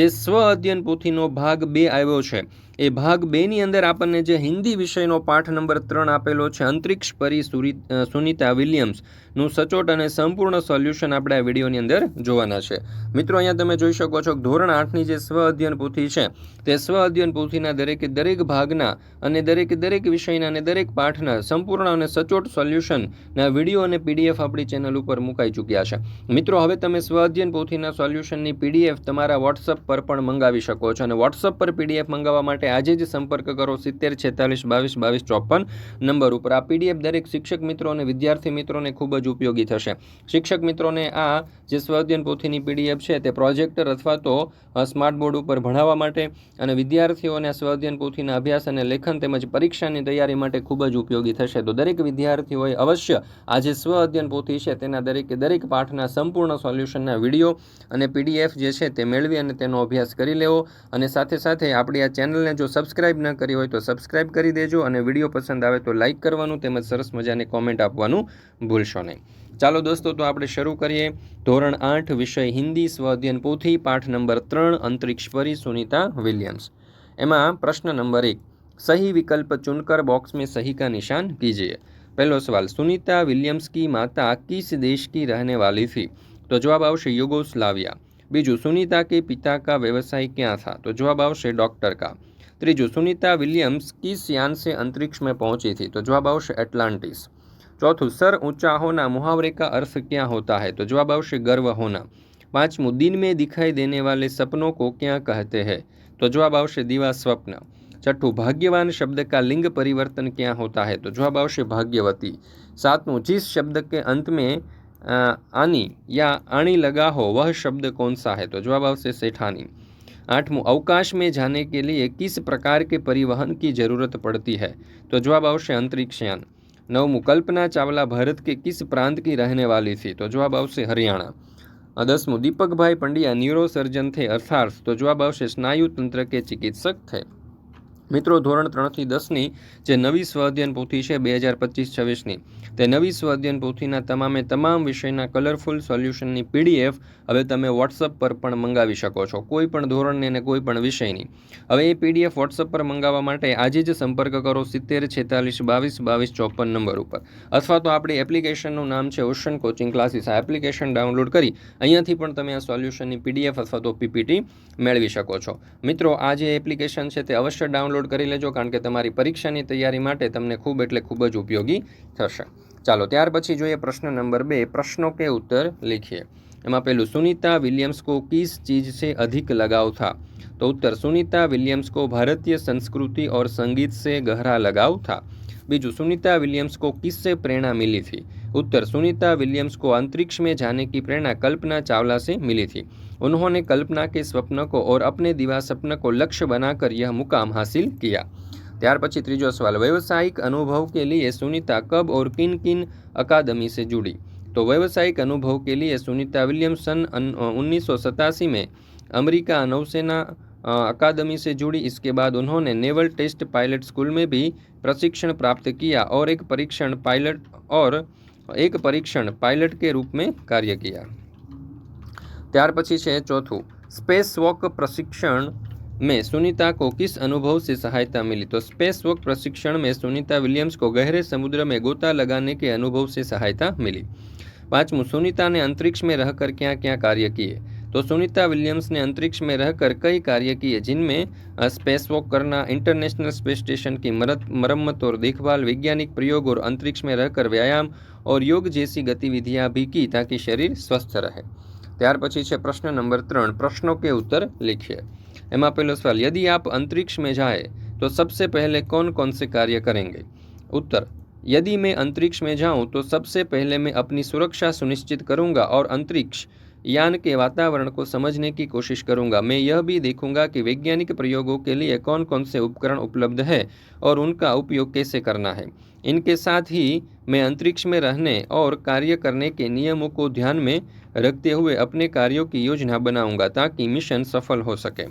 જે સ્વ અધ્યયન પોથીનો ભાગ બે આવ્યો છે એ ભાગ બેની અંદર આપણને જે હિન્દી વિષયનો પાઠ નંબર ત્રણ આપેલો છે અંતરિક્ષ પરી સુનિતા વિલિયમ્સનું સચોટ અને સંપૂર્ણ સોલ્યુશન આપણે આ વિડીયોની અંદર જોવાના છે મિત્રો અહીંયા તમે જોઈ શકો છો ધોરણ આઠની જે સ્વ અધ્યયન પોથી છે તે સ્વ અધ્યયન પોથીના દરેકે દરેક ભાગના અને દરેકે દરેક વિષયના અને દરેક પાઠના સંપૂર્ણ અને સચોટ સોલ્યુશનના વિડીયો અને પીડીએફ આપણી ચેનલ ઉપર મુકાઈ ચૂક્યા છે મિત્રો હવે તમે સ્વ અધ્યયન પોથીના સોલ્યુશનની પીડીએફ તમારા વોટ્સઅપ પર પણ મંગાવી શકો છો અને વોટ્સઅપ પર પીડીએફ મંગાવવા માટે આજે જ સંપર્ક કરો સિત્તેર છેતાલીસ બાવીસ બાવીસ ચોપન નંબર ઉપર આ પીડીએફ દરેક શિક્ષક મિત્રો અને વિદ્યાર્થી મિત્રોને ખૂબ જ ઉપયોગી થશે શિક્ષક મિત્રોને આ જે સ્વાધ્યન પોથીની પીડીએફ છે તે પ્રોજેક્ટર અથવા તો સ્માર્ટ બોર્ડ ઉપર ભણાવવા માટે અને વિદ્યાર્થીઓને સ્વાધ્યન પોથીના અભ્યાસ અને લેખન તેમજ પરીક્ષાની તૈયારી માટે ખૂબ જ ઉપયોગી થશે તો દરેક વિદ્યાર્થીઓએ અવશ્ય આ જે સ્વઅધ્યયન પોથી છે તેના દરેકે દરેક પાઠના સંપૂર્ણ સોલ્યુશનના વિડીયો અને પીડીએફ જે છે તે મેળવી અને તેનો અભ્યાસ કરી લેવો અને સાથે સાથે આપણી આ ચેનલને જો સબસ્ક્રાઇબ ન કરી હોય તો સબસ્ક્રાઇબ કરી દેજો અને વિડીયો પસંદ આવે તો લાઇક કરવાનું તેમજ સરસ મજાની કોમેન્ટ આપવાનું ભૂલશો નહીં ચાલો દોસ્તો તો આપણે શરૂ કરીએ ધોરણ આઠ વિષય હિન્દી સ્વઅધ્યયન પોથી પાઠ નંબર ત્રણ અંતરિક્ષ પરી સુનિતા વિલિયમ્સ એમાં પ્રશ્ન નંબર એક સહી વિકલ્પ ચુનકર बॉक्स में सही का निशान कीजिए पहलो सवाल सुनीता विलियम्स की माता किस देश की रहने वाली थी तो जवाब આવશે યુગોસ્લાવિયા બીજું સુનિતા કે પિતા કા व्यवसाय क्या था तो जवाब આવશે डॉक्टर का ત્રીજું સુનિતા વિલિયમ્સ કિસ યાન સે અંતરિક્ષ મેં પહોંચી थी तो जवाब આવશે એટલાન્ટિસ चौथों सर ऊंचा होना मुहावरे का अर्थ क्या होता है तो जवाब अवश्य गर्व होना पाँचवुँ दिन में दिखाई देने वाले सपनों को क्या कहते हैं तो जवाब अवश्य दीवा स्वप्न छठू भाग्यवान शब्द का लिंग परिवर्तन क्या होता है तो जवाब आवश्य भाग्यवती सातवों जिस शब्द के अंत में आनी या आनी लगा हो वह शब्द कौन सा है तो जवाब अवश्य सेठानी आठवों अवकाश में जाने के लिए किस प्रकार के परिवहन की जरूरत पड़ती है तो जवाब अंतरिक्ष अंतरिक्षयान નવમું કલ્પના ચાવલા ભારત કે કિસ પ્રાંત કી રહેને વાલી થી તો જવાબ આવશે હરિયાણા દસમું દીપકભાઈ પંડ્યા ન્યુરોસર્જન થે અર્થાર્થ તો જવાબ આવશે સ્નાયુતંત્ર કે ચિકિત્સક થે મિત્રો ધોરણ ત્રણથી દસની જે નવી સ્વાધ્યયન પોથી છે બે હજાર પચીસ છવ્વીસની તે નવી સ્વાધ્યયન પોથીના તમામે તમામ વિષયના કલરફુલ સોલ્યુશનની પીડીએફ હવે તમે વોટ્સઅપ પર પણ મંગાવી શકો છો કોઈ પણ ધોરણની અને કોઈ પણ વિષયની હવે એ પીડીએફ વોટ્સઅપ પર મંગાવવા માટે આજે જ સંપર્ક કરો સિત્તેર છેતાલીસ બાવીસ બાવીસ ચોપન નંબર ઉપર અથવા તો આપણી એપ્લિકેશનનું નામ છે ઓશન કોચિંગ ક્લાસીસ આ એપ્લિકેશન ડાઉનલોડ કરી અહીંયાથી પણ તમે આ સોલ્યુશનની પીડીએફ અથવા તો પીપીટી મેળવી શકો છો મિત્રો આ જે એપ્લિકેશન છે તે અવશ્ય ડાઉનલોડ डाउनलॉड कर लेजो कारण के तरी परीक्षा की तैयारी में तक खूब एट खूब उपयोगी थे चलो त्यार पी जो प्रश्न नंबर बे प्रश्नों के उत्तर लिखिए एम पेलूँ सुनीता विलियम्स को किस चीज से अधिक लगाव था तो उत्तर सुनीता विलियम्स को भारतीय संस्कृति और संगीत से गहरा लगाव था बीजू सुनिता विलियम्स को किस से प्रेरणा मिली थी उत्तर सुनिता विलियम्स को अंतरिक्ष में जाने की प्रेरणा कल्पना चावला से मिली थी उन्होंने कल्पना के स्वप्न को और अपने दिवा स्वप्न को लक्ष्य बनाकर यह मुकाम हासिल किया त्यार पी तीजो सवाल व्यवसायिक अनुभव के लिए सुनीता कब और किन किन अकादमी से जुड़ी तो व्यावसायिक अनुभव के लिए सुनीता विलियमसन उन्नीस सौ सतासी में अमेरिका नौसेना अकादमी से जुड़ी इसके बाद उन्होंने नेवल टेस्ट पायलट स्कूल में भी प्रशिक्षण प्राप्त किया और एक परीक्षण पायलट और एक परीक्षण पायलट के रूप में कार्य किया त્યાર પછી છે ચોથું સ્પેસ વોક પ્રશિક્ષણ મે સુનિતા કો કિસ અનુભવ સે સહાયતા મિલી તો સ્પેસ વોક પ્રશિક્ષણ મે સુનિતા વિલિયમ્સ કો ગહેરા સમુદ્ર મે ગોતા લગાને કે અનુભવ સે સહાયતા મિલી પાંચમ સુનિતા ને અંતરિક્ષ મે રહેકર ક્યા ક્યા કાર્ય કિયે તો સુનિતા વિલિયમ્સ ને અંતરિક્ષ મે રહેકર કઈ કાર્ય કિયે જિનમે સ્પેસ વોક કરના ઇન્ટરનેશનલ સ્પેસ સ્ટેશન કી મરम्मत ઓર દેખभाल વૈજ્ઞાનિક પ્રયોગો ઓર અંતરિક્ષ મે રહેકર વ્યાયામ ઓર યોગ જેસી ગતિવિધિઓ ભી કી તાકી શરીર સ્વસ્થ રહે त्यार પછી છે પ્રશ્ન નંબર ત્રણ પ્રશ્નો કે ઉત્તર लिखिए एम પહેલો सवाल यदि आप अंतरिक्ष में जाए तो सबसे पहले कौन कौन से कार्य करेंगे उत्तर यदि मैं अंतरिक्ष में जाऊं तो सबसे पहले मैं अपनी सुरक्षा सुनिश्चित करूंगा और अंतरिक्ष यान के वातावरण को समझने की कोशिश करूंगा मैं यह भी देखूंगा कि वैज्ञानिक प्रयोगों के लिए कौन कौन से उपकरण उपलब्ध है और उनका उपयोग कैसे करना है इनके साथ ही मैं अंतरिक्ष में रहने और कार्य करने के नियमों को ध्यान में रखते हुए अपने कार्यों की योजना बनाऊंगा ताकि मिशन सफल हो सके।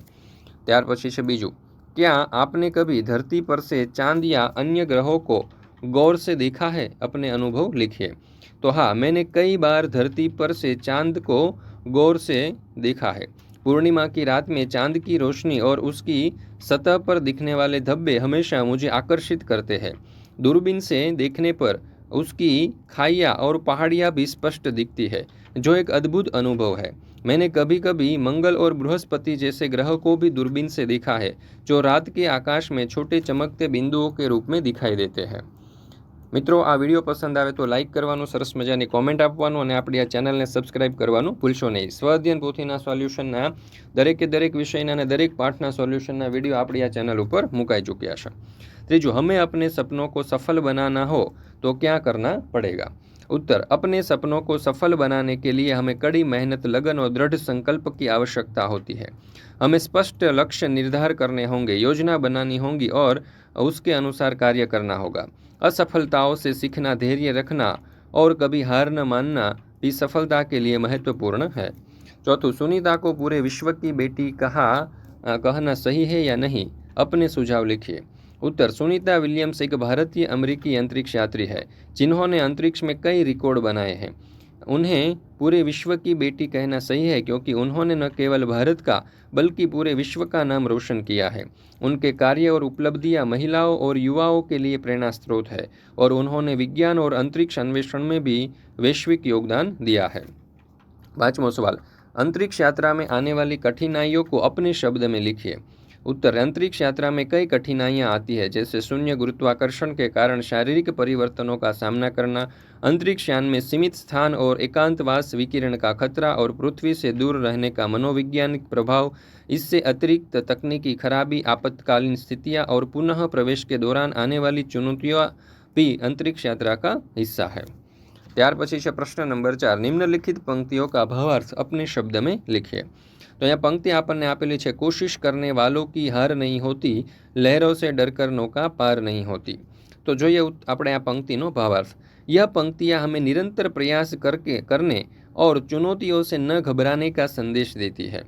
ત્યાર પછી છે બીજું. શું આપને કભી ધરતી પર સે ચાંદિયા અન્ય ગ્રહો કો गौर સે દેખા હે? અપને અનુભવ લખિયે. તો હા, મેને કઈ બાર ધરતી પર સે ચાંદ કો गौर સે દેખા હે. પૂર્ણિમા કી રાત મે ચાંદ કી રોશની ઓર ઉસકી સપા પર દેખને વાલે ધબ્બે હમેશા મુજે આકર્ષિત કરતે હે. दूरबीन से देखने पर उसकी खाइया और पहाड़ियाँ भी स्पष्ट दिखती है जो एक अद्भुत अनुभव है मैंने कभी कभी मंगल और बृहस्पति जैसे ग्रह को भी दूरबीन से देखा है जो रात के आकाश में छोटे चमकते बिंदुओं के रूप में दिखाई देते हैं मित्रों आ वीडियो पसंद आए तो लाइक करने सरस मजा ने कॉमेंट आप चैनल ने सब्सक्राइब करने भूलशो नहीं स्वाध्ययन पोथी सॉल्यूशन दरेके दरेक विषय दरेक पाठना सॉल्यूशन विडियो आप चैनल पर मुकाई चूकिया है त्रिजु हमें अपने सपनों को सफल बनाना हो तो क्या करना पड़ेगा उत्तर अपने सपनों को सफल बनाने के लिए हमें कड़ी मेहनत लगन और दृढ़ संकल्प की आवश्यकता होती है हमें स्पष्ट लक्ष्य निर्धार करने होंगे योजना बनानी होगी और उसके अनुसार कार्य करना होगा असफलताओं से सीखना धैर्य रखना और कभी हार न मानना भी सफलता के लिए महत्वपूर्ण है चौथों सुनीता को पूरे विश्व की बेटी कहा कहना सही है या नहीं अपने सुझाव लिखिए उत्तर सुनीता विलियम्स एक भारतीय अमेरिकी अंतरिक्ष यात्री है जिन्होंने अंतरिक्ष में कई रिकॉर्ड बनाए हैं उन्हें पूरे विश्व की बेटी कहना सही है क्योंकि उन्होंने न केवल भारत का बल्कि पूरे विश्व का नाम रोशन किया है उनके कार्य और उपलब्धियां महिलाओं और युवाओं के लिए प्रेरणा स्रोत है और उन्होंने विज्ञान और अंतरिक्ष अन्वेषण में भी वैश्विक योगदान दिया है पाँचवा सवाल अंतरिक्ष यात्रा में आने वाली कठिनाइयों को अपने शब्द में लिखिए उत्तर अंतरिक्ष यात्रा में कई कठिनाइयाँ आती है जैसे शून्य गुरुत्वाकर्षण के कारण शारीरिक परिवर्तनों का सामना करना अंतरिक्ष यान में सीमित स्थान और एकांतवास विकिरण का खतरा और पृथ्वी से दूर रहने का मनोवैज्ञानिक प्रभाव इससे अतिरिक्त तकनीकी खराबी आपत्कालीन स्थितियाँ और पुनः प्रवेश के दौरान आने वाली चुनौतियाँ भी अंतरिक्ष यात्रा का हिस्सा है त्यार પછી प्रश्न नंबर चार निम्नलिखित पंक्तियों का भावार्थ अपने शब्द में મેં तो यहाँ पंक्ति कोशिश करने वालों की हार नहीं होती लहरों से डर कर नौका पार नहीं होती तो जो ये अपने यहाँ पंक्ति नो भावार्थ यह पंक्तियाँ हमें निरंतर प्रयास करके करने और चुनौतियों से न घबराने का संदेश देती है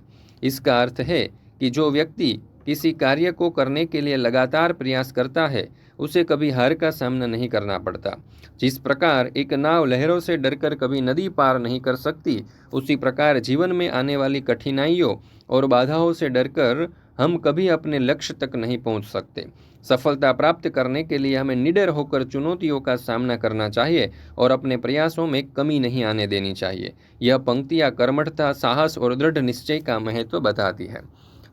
इसका अर्थ है कि जो व्यक्ति किसी कार्य को करने के लिए लगातार प्रयास करता है उसे कभी हार का सामना नहीं करना पड़ता जिस प्रकार एक नाव लहरों से डरकर कभी नदी पार नहीं कर सकती उसी प्रकार जीवन में आने वाली कठिनाइयों और बाधाओं से डरकर हम कभी अपने लक्ष्य तक नहीं पहुंच सकते सफलता प्राप्त करने के लिए हमें निडर होकर चुनौतियों का सामना करना चाहिए और अपने प्रयासों में कमी नहीं आने देनी चाहिए यह पंक्तियाँ कर्मठता साहस और दृढ़ निश्चय का महत्व बताती है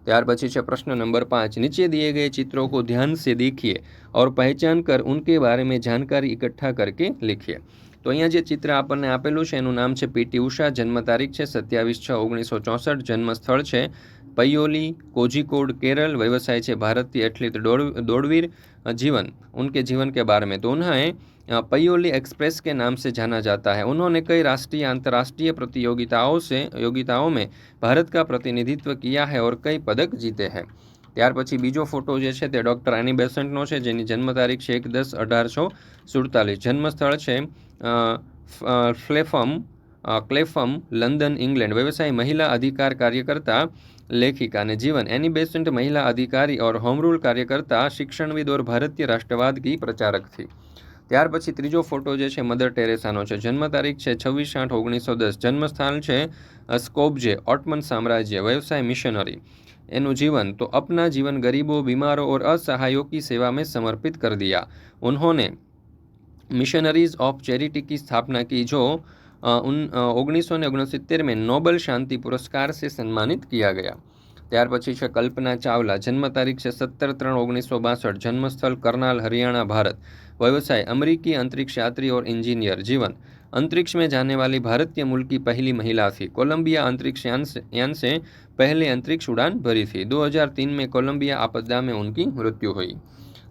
ત્યાર પછી છે प्रश्न नंबर पाँच नीचे दिए गए चित्रों को ध्यान से देखिए और पहचान कर उनके बारे में जानकारी इकट्ठा करके लिखिए તો અહીંયા જે ચિત્ર આપણને આપેલું છે એનું નામ છે પીટી ઉષા જન્મ તારીખ છે સત્યાવીસ છ ઓગણીસો ચોસઠ જન્મ સ્થળ છે પૈયોલી કોઝિકોડ केरल વ્યવસાય છે ભારતીય એથ્લેટ દોડ दौड़वीर जीवन उनके जीवन के बारे में तो उन्हें पयोली एक्सप्रेस के नाम से जाना जाता है उन्होंने कई राष्ट्रीय अंतर्राष्ट्रीय प्रतियोगिताओं से योगिताओं में भारत का प्रतिनिधित्व किया है और कई पदक जीते हैं ત્યાર પછી બીજો ફોટો જે છે તે ડૉક્ટર એની બેસન્ટનો છે જેની જન્મ તારીખ છે એક દસ અઢારસો સુડતાલીસ જન્મસ્થળ છે ફ્લેફમ ક્લેફમ લંડન ઇંગ્લેન્ડ વ્યવસાય મહિલા અધિકાર કાર્યકર્તા लेखिका ने એની एनी મહિલા અધિકારી ઓર હોમરૂલ કાર્યકર્તા શિક્ષણવિદ ઓર ભારતીય રાષ્ટ્રવાદ કી પ્રચારક થી ત્યાર પછી ત્રીજો ફોટો જે છે મધર ટેરેસાનો છે જન્મ તારીખ છે છવ્વીસ આઠ ઓગણીસો દસ જન્મસ્થાન છે સ્કોપજે ઓટમન સામ્રાજ્ય વ્યવસાય મિશનરી એનું જીવન તો અપના જીવન ગરીબો બીમારો ઓર અસહાયો કી સેવા મેં સમર્પિત કર દિયા ઉન્હોને મિશનરીઝ ઓફ ચેરિટી કી સ્થાપના કી જો उन 1969 में नोबेल शांति पुरस्कार से सम्मानित किया गया। ત્યાર પછી છે કલ્પના ચાવલા જન્મ તારીખ છે 17/3/1962 જન્મસ્થળ करनाल, હરિયાણા, ભારત. વ્યવસાય અમેરિકી અંતરિક્ષ યાત્રી ઓર એન્જિનિયર. જીવન અંતરિક્ષ મે જાનને વાલી ભારતીય મુલકી પહેલી મહિલા થી. કોલંબિયા અંતરિક્ષયાન સે પહેલે અંતરિક્ષ ઉડાન ભરી થી. 2003 મે કોલંબિયા આપતદા મે ઉનકી મૃત્યુ હુઈ.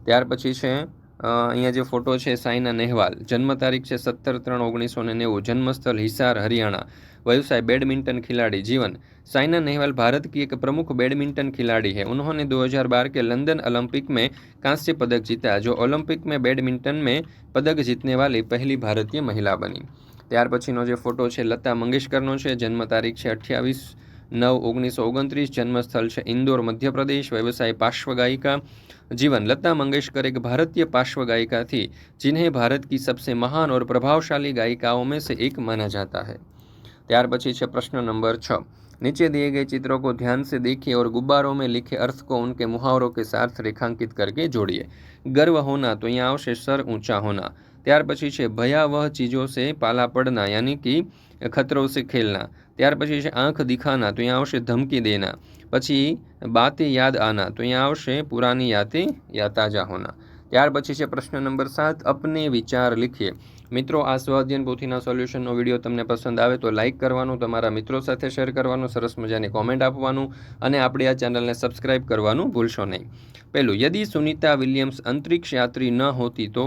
ત્યાર પછી છે અહીંયા જે ફોટો છે સાયના નેહવાલ જન્મ તારીખ છે સત્તર ત્રણ ઓગણીસો ને નેવું જન્મસ્થળ હિસાર હરિયાણા व्यवसाय बैडमिंटन खिलाड़ी जीवन साइना नेहवाल भारत की एक प्रमुख बैडमिंटन खिलाड़ी है उन्होंने 2012 के लंदन ओलंपिक में कांस्य पदक जीता जो ओलंपिक में बैडमिंटन में पदक जीतने वाली પહેલી ભારતીય મહિલા બની ત્યાર પછીનો જે ફોટો છે લતા મંગેશકરનો છે જન્મ તારીખ છે અઠ્યાવીસ નવ ઓગણીસો ઓગણત્રીસ જન્મસ્થળ છે ઇન્દોર મધ્યપ્રદેશ વ્યવસાય પાર્શ્વ ગાયિકા जीवन लता मंगेशकर एक भारतीय पार्श्व गायिका थी जिन्हें भारत की सबसे महान और प्रभावशाली गायिकाओं में से एक माना जाता है त्यार પછી છે પ્રશ્ન નંબર છ दिए गए चित्रों को ध्यान से देखिए और गुब्बारों में लिखे अर्थ को उनके मुहावरों के साथ रेखांकित करके जोड़िए गर्व होना तो यहाँ આવશે सर ऊंचा होना त्यार પછી છે ભયાવહ चीजों से पाला पड़ना यानी कि खतरों से खेलना ત્યાર પછી છે આંખ દિખાના તો અહીંયા આવશે ધમકી દેના પછી બાતે યાદ આના તો અહીંયા આવશે પુરાની યાતે યાતાજા હોના ત્યાર પછી છે પ્રશ્ન નંબર સાત અપને વિચાર લીખીએ મિત્રો આ સ્વાધ્યન પોથીના સોલ્યુશનનો વિડીયો તમને પસંદ આવે તો લાઇક કરવાનું તમારા મિત્રો સાથે શેર કરવાનું સરસ મજાની કોમેન્ટ આપવાનું અને આપણે આ ચેનલને સબસ્ક્રાઇબ કરવાનું ભૂલશો નહીં પહેલું યદિ સુનિતા વિલિયમ્સ અંતરિક્ષ યાત્રી ન હોતી તો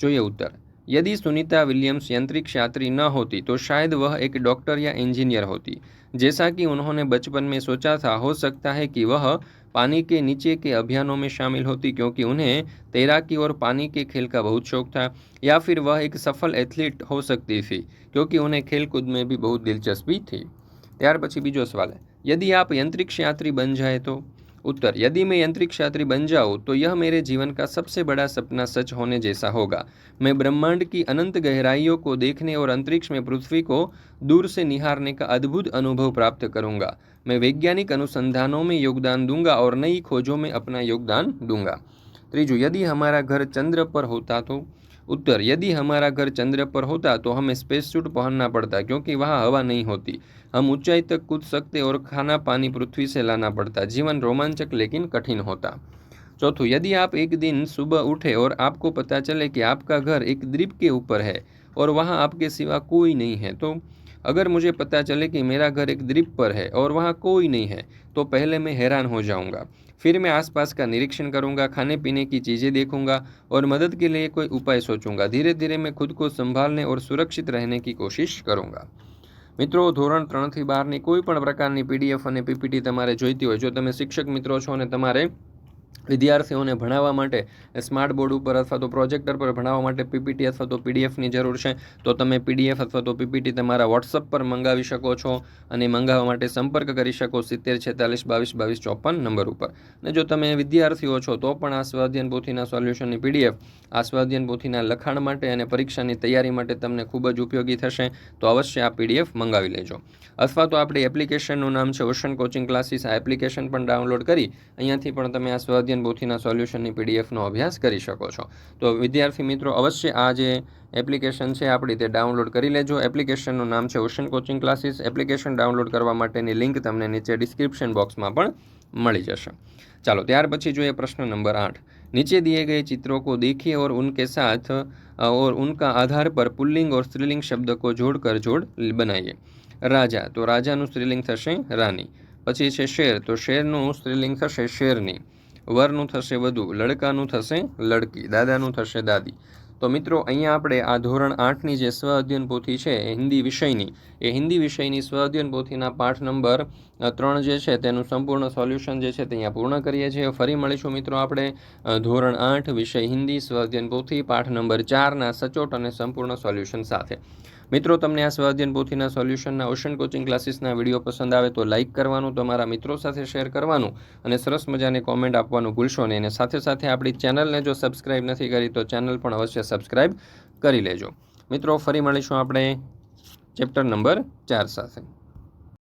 જોઈએ ઉત્તર यदि सुनीता विलियम्स यांत्रिक छात्री न होती तो शायद वह एक डॉक्टर या इंजीनियर होती जैसा कि उन्होंने बचपन में सोचा था हो सकता है कि वह पानी के नीचे के अभियानों में शामिल होती क्योंकि उन्हें तैराकी और पानी के खेल का बहुत शौक था या फिर वह एक सफल एथलीट हो सकती थी क्योंकि उन्हें खेल कूद में भी बहुत दिलचस्पी थी पीछे बीजो सवाल है यदि आप यंत्रिक्ष यात्री बन जाए तो उत्तर यदि मैं यांत्रिक शास्त्री बन जाऊँ तो यह मेरे जीवन का सबसे बड़ा सपना सच होने जैसा होगा मैं ब्रह्मांड की अनंत गहराइयों को देखने और अंतरिक्ष में पृथ्वी को दूर से निहारने का अद्भुत अनुभव प्राप्त करूंगा मैं वैज्ञानिक अनुसंधानों में योगदान दूंगा और नई खोजों में अपना योगदान दूंगा त्रीजू यदि हमारा घर चंद्र पर होता तो उत्तर यदि हमारा घर चंद्र पर होता तो हमें स्पेस सूट पहनना पड़ता क्योंकि वहाँ हवा नहीं होती हम ऊंचाई तक कूद सकते और खाना पानी पृथ्वी से लाना पड़ता जीवन रोमांचक लेकिन कठिन होता चौथों यदि आप एक दिन सुबह उठे और आपको पता चले कि आपका घर एक द्वीप के ऊपर है और वहाँ आपके सिवा कोई नहीं है तो अगर मुझे पता चले कि मेरा घर एक द्वीप पर है और वहाँ कोई नहीं है तो पहले मैं हैरान हो जाऊँगा फिर मैं आसपास का निरीक्षण करूँगा खाने पीने की चीज़ें देखूँगा और मदद के लिए कोई उपाय सोचूंगा धीरे धीरे मैं खुद को संभालने और सुरक्षित रहने की कोशिश करूँगा मित्रों धोरण ત્રણથી બારની कोईपण प्रकार પ્રકારની પીડીએફ અને પીપીટી તમારે જોઈતી હોય જો તમે શિક્ષક મિત્રો છો અને तेरे વિદ્યાર્થીઓને ભણાવવા માટે સ્માર્ટ બોર્ડ ઉપર અથવા તો પ્રોજેક્ટર પર ભણાવવા માટે પીપીટી અથવા તો પીડીએફની જરૂર છે તો તમે પીડીએફ અથવા તો પીપીટી તમારા વોટ્સઅપ પર મંગાવી શકો છો અને મંગાવવા માટે સંપર્ક કરી શકો સિત્તેર છેતાલીસ બાવીસ બાવીસ ચોપન નંબર ઉપર અને જો તમે વિદ્યાર્થીઓ છો તો પણ આ સ્વાધ્યન પોથીના સોલ્યુશનની પીડીએફ આ સ્વાધ્યન પોથીના લખાણ માટે અને પરીક્ષાની તૈયારી માટે તમને ખૂબ જ ઉપયોગી થશે તો અવશ્ય આ પીડીએફ મંગાવી લેજો અથવા તો આપણી એપ્લિકેશનનું નામ છે ઓશન કોચિંગ ક્લાસીસ આ એપ્લિકેશન પણ ડાઉનલોડ કરી અહીંયાથી પણ તમે આ સ્વાધ્યન માધ્યન પોથીના સોલ્યુશનની પીડીએફનો અભ્યાસ કરી શકો છો તો વિદ્યાર્થી મિત્રો અવશ્ય આ જે એપ્લિકેશન છે આપણી તે ડાઉનલોડ કરી લેજો એપ્લિકેશનનું નામ છે Ocean coaching classes application download કરવા માટેની લિંક તમને નીચે ડિસ્ક્રિપ્શન બોક્સમાં પણ મળી જશે ચાલો ત્યાર પછી જોઈએ પ્રશ્ન નંબર આઠ નીચે દિએ ગए चित्रों को देखिए और उनके साथ और उनका आधार पर पुल्लिंग और स्त्रीलिंग शब्द જોડ કર જોડ બનાવીએ રાજા તો રાજાનું સ્ત્રીલિંગ થશે રાની પછી છે શેર તો શેરનું સ્ત્રીલિંગ થશે શેરની વરનું થશે વધુ લડકાનું થશે લડકી દાદાનું થશે દાદી તો મિત્રો અહીંયા આપણે આ ધોરણ આઠની જે સ્વ અધ્યયન પોથી છે હિન્દી વિષયની એ હિન્દી વિષયની સ્વ અધ્યયન પોથીના પાઠ નંબર ત્રણ જે છે તેનું સંપૂર્ણ સોલ્યુશન જે છે તે અહીંયા પૂર્ણ કરીએ છીએ ફરી મળીશું મિત્રો આપણે ધોરણ આઠ વિષય હિન્દી સ્વ અધ્યયન પોથી પાઠ નંબર ચારના સચોટ અને સંપૂર્ણ સોલ્યુશન સાથે મિત્રો તમને આ સ્વાધ્યન પોથીના સોલ્યુશનના ઓશન કોચિંગ ક્લાસીસના વિડીયો પસંદ આવે તો લાઇક કરવાનું તમારા મિત્રો સાથે શેર કરવાનું અને સરસ મજાને કોમેન્ટ આપવાનું ભૂલશો નહીં અને સાથે સાથે આપણી ચેનલને જો સબસ્ક્રાઇબ નથી કરી તો ચેનલ પણ અવશ્ય સબસ્ક્રાઇબ કરી લેજો મિત્રો ફરી મળીશું આપણે ચેપ્ટર નંબર ચાર સાથે